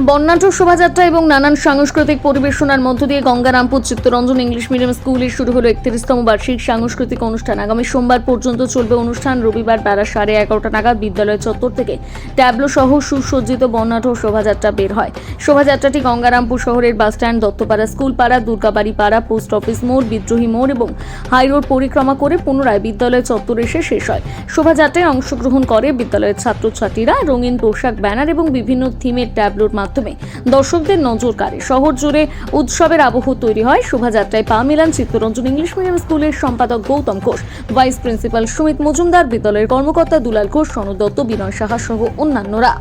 বর্ণাঢ্য শোভাযাত্রা এবং নানান সাংস্কৃতিক পরিবেশনার মধ্য দিয়ে গঙ্গারামপুর চিত্তরঞ্জন ইংলিশ মিডিয়াম স্কুলে শুরু হলো একত্রিশতম বার্ষিক সাংস্কৃতিক অনুষ্ঠান। আগামী সোমবার পর্যন্ত চলবে অনুষ্ঠান। রবিবার বেলা সাড়ে এগারোটা নাগাদ বিদ্যালয় চত্বর থেকে ট্যাবলো সহ সুসজ্জিত বর্ণাঢ্য শোভাযাত্রা বের হয়। শোভাযাত্রাটি গঙ্গারামপুর শহরের বাসস্ট্যান্ড দত্তপাড়া স্কুল পাড়া, দুর্গাবাড়ি পাড়া, পোস্ট অফিস মোড়, বিদ্রোহী মোড় এবং হাইরোড পরিক্রমা করে পুনরায় বিদ্যালয় চত্বর এসে শেষ হয়। শোভাযাত্রায় অংশগ্রহণ করে বিদ্যালয়ের ছাত্রছাত্রীরা রঙিন পোশাক, ব্যানার এবং বিভিন্ন থিমের ট্যাবলোর মাধ্যমে। দর্শকদের নজর কাড়ে। শহর জুড়ে উৎসবের আবহ তৈরি হয়। শোভাযাত্রায় পা মিলান চিত্তরঞ্জন ইংলিশ মিডিয়াম স্কুলের সম্পাদক গৌতম ঘোষ, ভাইস প্রিন্সিপাল সুমিত মজুমদার, বিদ্যালয়ের কর্মকর্তা দুলাল ঘোষ সনুদত্ত বিনয় সাহা সহ অন্যান্যরা।